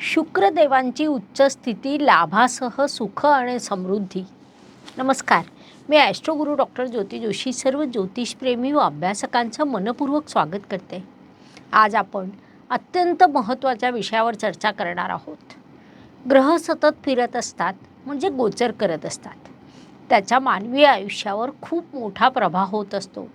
शुक्रदेवांची उच्च स्थिती लाभासह सुख आणि समृद्धी. नमस्कार. मी ॲस्ट्रोगुरू डॉक्टर ज्योती जोशी. सर्व ज्योतिषप्रेमी व अभ्यासकांचं मनपूर्वक स्वागत करते. आज आपण अत्यंत महत्त्वाच्या विषयावर चर्चा करणार आहोत. ग्रह सतत फिरत असतात म्हणजे गोचर करत असतात. त्याच्या मानवी आयुष्यावर खूप मोठा प्रभाव होत असतो.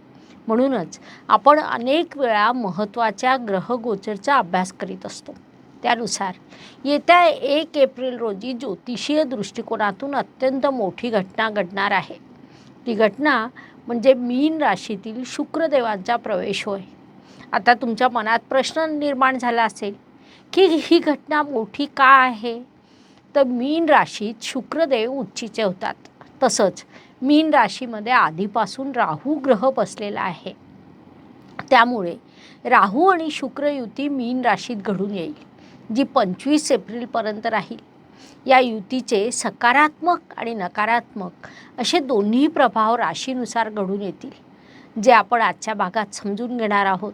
म्हणूनच आपण अनेक वेळा महत्त्वाच्या ग्रहगोचरचा अभ्यास करीत असतो. त्यानुसार. येत्या एक एप्रिल रोजी ज्योतिषीय दृष्टिकोनातून अत्यंत मोठी घटना घडणार आहे. ती घटना म्हणजे मीन राशीतील शुक्रदेवांचा प्रवेश होय. आता तुमच्या मनात प्रश्न निर्माण झाला असेल की ही घटना मोठी का आहे? तर मीन राशीत शुक्रदेव उच्चीचे होतात. तसंच मीन राशीमध्ये आधीपासून राहू ग्रह बसलेला आहे. त्यामुळे राहू आणि शुक्र युती मीन राशीत घडून येईल. जी पंचवीस एप्रिलपर्यंत राहील. या युतीचे सकारात्मक आणि नकारात्मक असे दोन्ही प्रभाव राशीनुसार घडून येतील जे आपण आजच्या भागात समजून घेणार आहोत.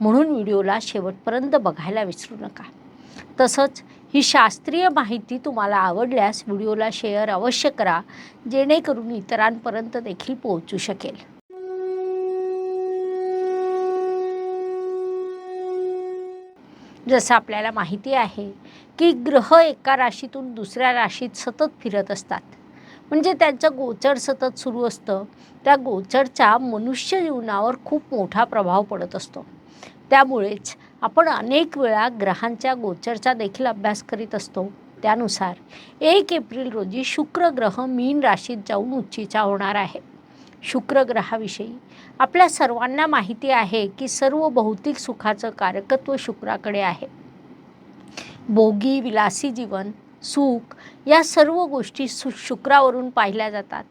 म्हणून व्हिडिओला शेवटपर्यंत बघायला विसरू नका. तसंच ही शास्त्रीय माहिती तुम्हाला आवडल्यास व्हिडिओला शेअर अवश्य करा जेणेकरून इतरांपर्यंत देखील पोहोचू शकेल. जसं आपल्याला माहिती आहे की ग्रह एका राशीतून दुसऱ्या राशीत सतत फिरत असतात. म्हणजे त्यांचं गोचर सतत सुरू असतं. त्या गोचरचा मनुष्य जीवनावर खूप मोठा प्रभाव पडत असतो. त्यामुळेच आपण अनेक वेळा ग्रहांच्या गोचरचा देखील अभ्यास करीत असतो. त्यानुसार एक एप्रिल रोजी शुक्र ग्रह मीन राशीत जाऊन उच्चीचा होणार आहे. शुक्र ग्रहाविषयी आपल्या सर्वांना माहिती आहे की सर्व भौतिक सुखाचं कारकत्व शुक्राकडे आहे. भोगी विलासी जीवन सुख या सर्व गोष्टी सु शुक्रावरून पाहिल्या जातात.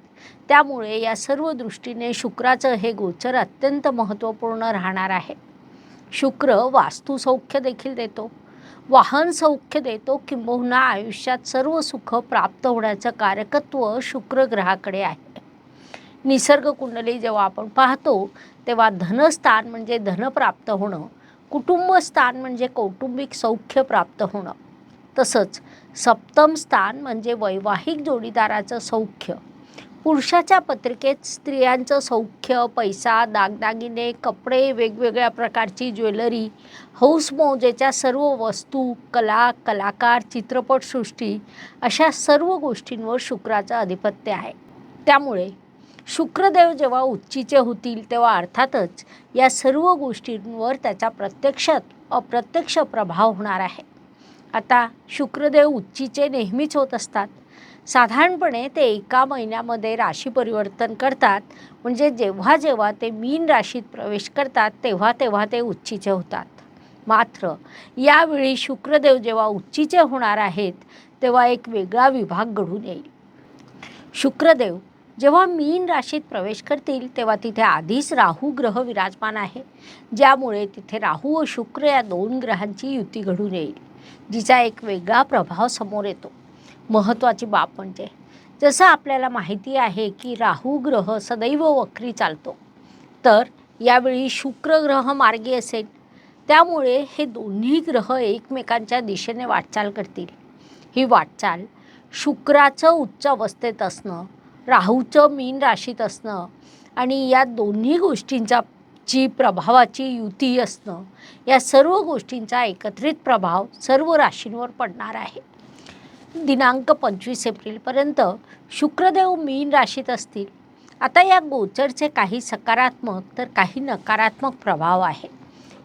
त्यामुळे या सर्व दृष्टीने शुक्राचं हे गोचर अत्यंत महत्त्वपूर्ण राहणार आहे. शुक्र वास्तुसौख्य देखील देतो. वाहन सौख्य देतो किंबहुना आयुष्यात सर्व सुख प्राप्त होण्याचं कारकत्व शुक्र ग्रहाकडे आहे. निसर्ग कुंडली जेव्हा आपण पाहतो तेव्हा धनस्थान म्हणजे धन प्राप्त होणं कुटुंब स्थान म्हणजे कौटुंबिक सौख्य प्राप्त होणं. तसंच सप्तम स्थान म्हणजे वैवाहिक जोडीदाराचं सौख्य. पुरुषाच्या पत्रिकेत स्त्रियांचं सौख्य पैसा दागदागिने कपडे वेगवेगळ्या प्रकारची ज्वेलरी हौसमौजेच्या सर्व वस्तू कला कलाकार चित्रपटसृष्टी अशा सर्व गोष्टींवर शुक्राचं आधिपत्य आहे. त्यामुळे शुक्रदेव जेव्हा उच्चीचे होतील तेव्हा अर्थातच या सर्व गोष्टींवर त्याचा प्रत्यक्ष अप्रत्यक्ष प्रभाव होणार आहे. आता शुक्रदेव उच्चीचे नेहमीच होत असतात. साधारणपणे ते एका महिन्यामध्ये राशी परिवर्तन करतात. म्हणजे जेव्हा जेव्हा ते मीन राशीत प्रवेश करतात तेव्हा तेव्हा ते उच्चीचे होतात. मात्र यावेळी शुक्रदेव जेव्हा उच्चीचे होणार आहेत तेव्हा एक वेगळा विभाग घडून येईल. शुक्रदेव जेव्हा मीन राशीत प्रवेश करतील तेव्हा तिथे आधीच राहू ग्रह विराजमान आहे ज्यामुळे तिथे राहू व शुक्र या दोन ग्रहांची युती घडून येईल जिचा एक वेगळा प्रभाव समोर येतो. महत्त्वाची बाब म्हणजे जसं आपल्याला माहिती आहे की राहू ग्रह सदैव वक्री चालतो तर यावेळी शुक्र ग्रह मार्गी असेल. त्यामुळे हे दोन्ही ग्रह एकमेकांच्या दिशेने वाटचाल करतील. ही वाटचाल शुक्राचं उच्च अवस्थेत असणं राहूचं मीन राशीत असणं आणि या दोन्ही गोष्टींचा जी प्रभावाची युती असणं या सर्व गोष्टींचा एकत्रित प्रभाव सर्व राशींवर पडणार आहे. दिनांक पंचवीस एप्रिलपर्यंत शुक्रदेव मीन राशीत असतील. आता या गोचरचे काही सकारात्मक तर काही नकारात्मक प्रभाव आहे.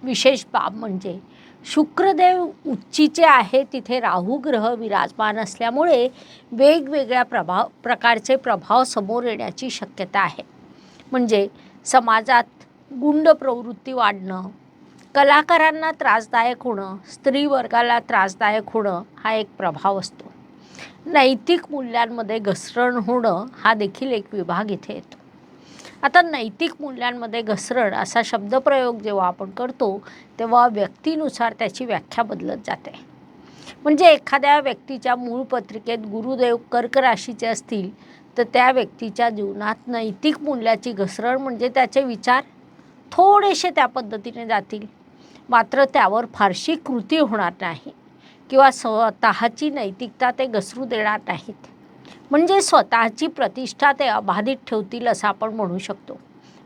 विशेष बाब म्हणजे शुक्रदेव उच्चीचे आहे तिथे राहू ग्रह विराजमान असल्यामुळे वेगवेगळ्या प्रभाव प्रकारचे प्रभाव समोर येण्याची शक्यता आहे. म्हणजे समाजात गुंड प्रवृत्ती वाढणं कलाकारांना त्रासदायक होणं स्त्री वर्गाला त्रासदायक होणं हा एक प्रभाव असतो. नैतिक मूल्यांमध्ये घसरण होणं हा देखील एक विभाग इथे येतो. आता नैतिक मूल्यांमध्ये घसरण असा शब्दप्रयोग जेव्हा आपण करतो तेव्हा व्यक्तीनुसार त्याची व्याख्या बदलत जाते. म्हणजे एखाद्या व्यक्तीच्या मूळ पत्रिकेत गुरुदेव कर्क राशीचे असतील तर त्या व्यक्तीच्या जीवनात नैतिक मूल्याची घसरण म्हणजे त्याचे विचार थोडेसे त्या पद्धतीने जातील. मात्र त्यावर फारशी कृती होणार नाही किंवा स्वतःची नैतिकता ते घसरू देणार नाहीत. म्हणजे स्वतःची प्रतिष्ठा ते अबाधित ठेवतील असं आपण म्हणू शकतो.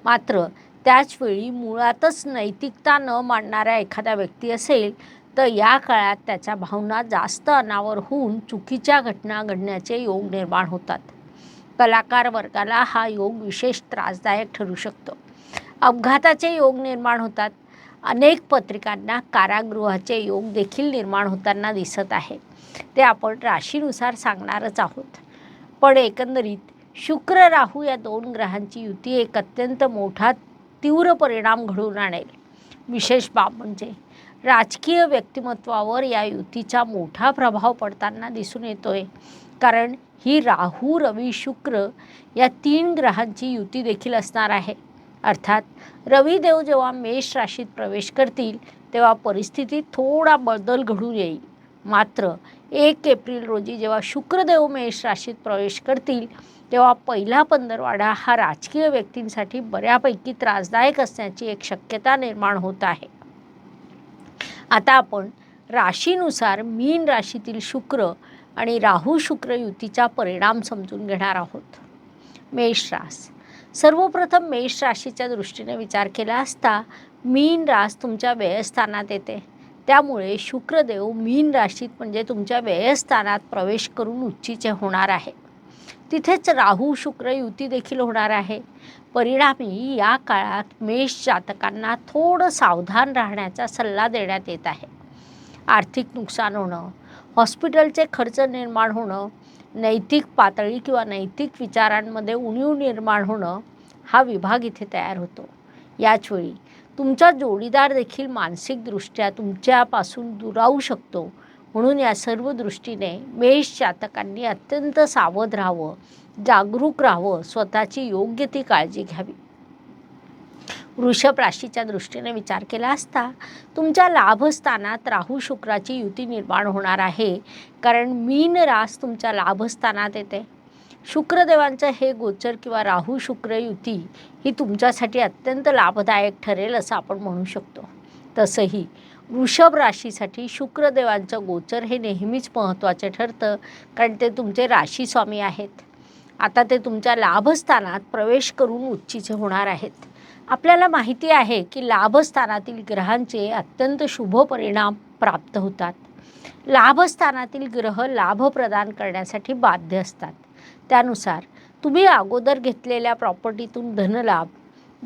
मात्र त्याचवेळी मुळातच नैतिकता न मानणाऱ्या एखादा व्यक्ती असेल तर या काळात त्याच्या भावना जास्त अनावर होऊन चुकीच्या घटना घडण्याचे योग निर्माण होतात. कलाकार वर्गाला हा योग विशेष त्रासदायक ठरू शकतो. अपघाताचे योग निर्माण होतात. अनेक पत्रिकांना कारागृहाचे योग देखील निर्माण होताना दिसत आहे. ते आपण राशीनुसार सांगणारच आहोत. पण एकंदरीत शुक्र राहू या दोन ग्रहांची युती एक अत्यंत मोठा तीव्र परिणाम घडवून आणेल. विशेष बाब म्हणजे राजकीय व्यक्तिमत्वावर या युतीचा मोठा प्रभाव पडताना दिसून येतोय. कारण ही राहू रवी शुक्र या तीन ग्रहांची युती देखील असणार आहे. अर्थात रविदेव जेव्हा मेष राशीत प्रवेश करतील तेव्हा परिस्थितीत थोडा बदल घडून येईल. मात्र एक एप्रिल रोजी जेव्हा शुक्रदेव मेष राशीत प्रवेश करतील तेव्हा पहिला पंधरवाडा हा राजकीय व्यक्तींसाठी बऱ्यापैकी त्रासदायक असण्याची एक शक्यता निर्माण होत आहे. आता आपण राशीनुसार मीन राशीतील शुक्र आणि राहू शुक्र युतीचा परिणाम समजून घेणार आहोत. मेष रास. सर्वप्रथम मेष राशीच्या दृष्टीने विचार केला असता मीन रास तुमच्या व्ययस्थानात येते. त्यामुळे शुक्रदेव मीन राशीत म्हणजे तुमच्या व्ययस्थानात प्रवेश करून उच्चीचे होणार आहे. तिथेच राहू शुक्र युती देखील होणार आहे. परिणामी या काळात मेष जातकांना थोडं सावधान राहण्याचा सल्ला देण्यात येत आहे. आर्थिक नुकसान होणं हॉस्पिटलचे खर्च निर्माण होणं नैतिक पातळी किंवा नैतिक विचारांमध्ये उणीव निर्माण होणं हा विभाग इथे तयार होतो. याचवेळी तुमचा जोडीदार देखील मानसिकदृष्ट्या तुमच्यापासून दुरावू शकतो. म्हणून या सर्व दृष्टीने मेष जातकांनी अत्यंत सावध राहावं जागरूक राहावं स्वतःची योग्य ती काळजी घ्यावी. वृषभ राशीच्या दृष्टीने विचार केला असता तुमच्या लाभस्थानात राहू शुक्राची युती निर्माण होणार आहे. कारण मीन रास तुमच्या लाभस्थानात येते. शुक्रदेवांचं हे गोचर किंवा राहू शुक्र युती ही तुमच्यासाठी अत्यंत लाभदायक ठरेल असं आपण म्हणू शकतो. तसंही वृषभ राशीसाठी शुक्रदेवांचं गोचर हे नेहमीच महत्त्वाचे ठरतं कारण ते तुमचे राशीस्वामी आहेत. आता ते तुमच्या लाभस्थानात प्रवेश करून उच्चीचे होणार आहेत. आपल्याला माहिती आहे की लाभस्थानातील ग्रहांचे अत्यंत शुभ परिणाम प्राप्त होतात. लाभस्थानातील ग्रह लाभ प्रदान करण्यासाठी बाध्य असतात. त्यानुसार तुम्ही अगोदर घेतलेल्या प्रॉपर्टीतून धनलाभ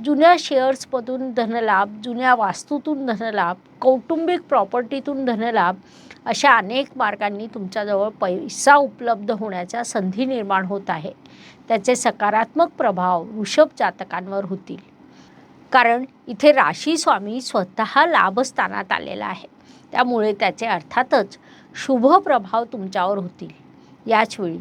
जुन्या शेअर्समधून धनलाभ जुन्या वास्तूतून धनलाभ कौटुंबिक प्रॉपर्टीतून धनलाभ अशा अनेक मार्गांनी तुमच्याजवळ पैसा उपलब्ध होण्याच्या संधी निर्माण होत आहे. त्याचे सकारात्मक प्रभाव वृषभ जातकांवर होतील. कारण इथे राशी स्वामी स्वतः लाभस्थानात आलेला आहे. त्यामुळे त्याचे अर्थातच शुभ प्रभाव तुमच्यावर होतील. याचवेळी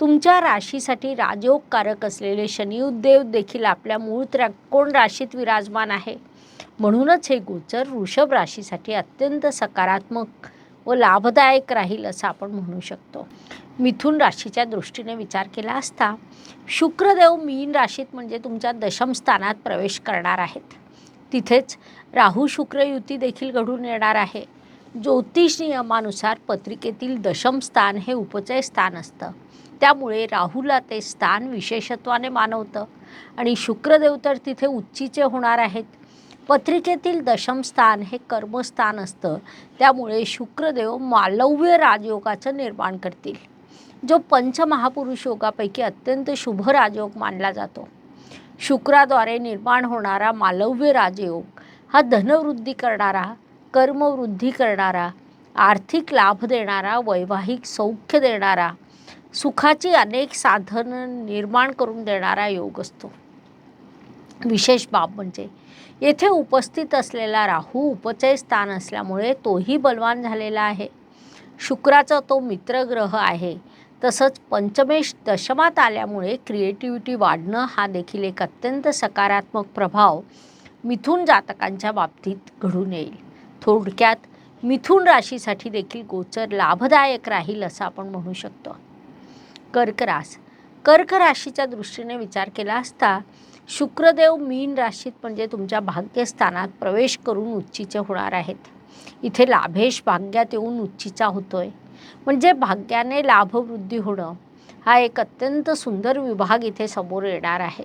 तुमच्या राशीसाठी राजयोगकारक असलेले शनिदेव देखील आपल्या मूळ त्रिकोण राशीत विराजमान आहे? म्हणूनच हे गोचर वृषभ राशीसाठी अत्यंत सकारात्मक व लाभदायक राहील असं आपण म्हणू शकतो. मिथुन राशीच्या दृष्टीने विचार केला असता शुक्रदेव मीन राशीत म्हणजे तुमच्या दशम स्थानात प्रवेश करणार आहेत. तिथेच राहू शुक्र युती देखील घडून येणार आहे. ज्योतिष नियमानुसार पत्रिकेतील दशम स्थान हे उपचय स्थान असतं. त्यामुळे राहूला ते स्थान विशेषत्वाने मानवतं आणि शुक्रदेव तर तिथे उच्चीचे होणार आहेत. पत्रिकेतील दशम स्थान हे कर्मस्थान असतं. त्यामुळे शुक्रदेव मालव्य राजयोगाचं निर्माण करतील. जो पंचमहापुरुष योगापैकी अत्यंत शुभ राजयोग मानला जातो. शुक्राद्वारे निर्माण होणारा मालव्य राजयोग हा धनवृद्धी करणारा कर्मवृद्धी करणारा आर्थिक लाभ देणारा वैवाहिक सौख्य देणारा सुखाची अनेक साधनं निर्माण करून देणारा योग असतो. विशेष बाब म्हणजे येथे उपस्थित असलेला राहू उपचय स्थान असल्यामुळे तोही बलवान झालेला आहे. शुक्राचा तो मित्रग्रह आहे तसंच पंचमेश दशमात आल्यामुळे क्रिएटिव्हिटी वाढणं हा देखील एक अत्यंत सकारात्मक प्रभाव मिथुन जातकांच्या बाबतीत घडून येईल. थोडक्यात मिथुन राशीसाठी देखील गोचर लाभदायक राहील असं आपण म्हणू शकतो. कर्क रास. कर्क राशीच्या दृष्टीने विचार केला असता शुक्रदेव मीन राशीत म्हणजे तुमच्या भाग्यस्थानात प्रवेश करून उच्चीचे होणार आहेत. इथे लाभेश भाग्यात येऊन उच्चीचा होतोय. म्हणजे भाग्याने लाभवृद्धी होणं हा एक अत्यंत सुंदर विभाग इथे समोर येणार आहे.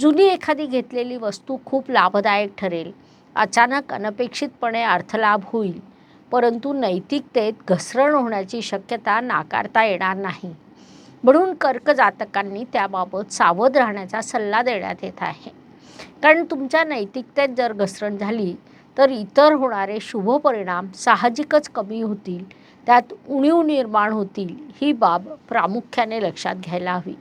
जुनी एखादी घेतलेली वस्तू खूप लाभदायक ठरेल. अचानक अनपेक्षितपणे अर्थलाभ होईल. परंतु नैतिकतेत घसरण होण्याची शक्यता नाकारता येणार नाही. म्हणून कर्क जातकांनी त्याबाबत सावध राहण्याचा सल्ला देण्यात येत आहे. कारण तुमच्या नैतिकतेत जर घसरण झाली तर इतर होणारे शुभ परिणाम साहजिकच कमी होतील. त्यात उणीव निर्माण होतील ही बाब प्रामुख्याने लक्षात घ्यायला हवी.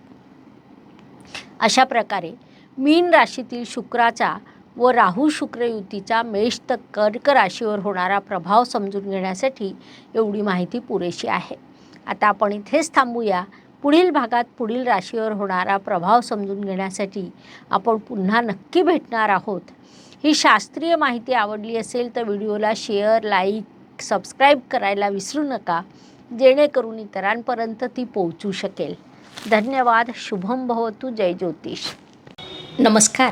अशा प्रकारे मीन राशीतील शुक्राचा व राहू शुक्र युतीचा मेष तर कर्क राशीवर होणारा प्रभाव समजून घेण्यासाठी एवढी माहिती पुरेशी आहे. आता आपण इथेच थांबूया. पुढील भागात पुढील राशीवर होणारा प्रभाव समजून घेण्यासाठी आपण पुन्हा नक्की भेटणार आहोत. ही शास्त्रीय माहिती आवडली असेल तर व्हिडिओला शेअर लाईक सबस्क्राईब करायला विसरू नका जेणेकरून इतरांपर्यंत ती पोहोचू शकेल. धन्यवाद. शुभम भवतू. जय ज्योतिष. नमस्कार.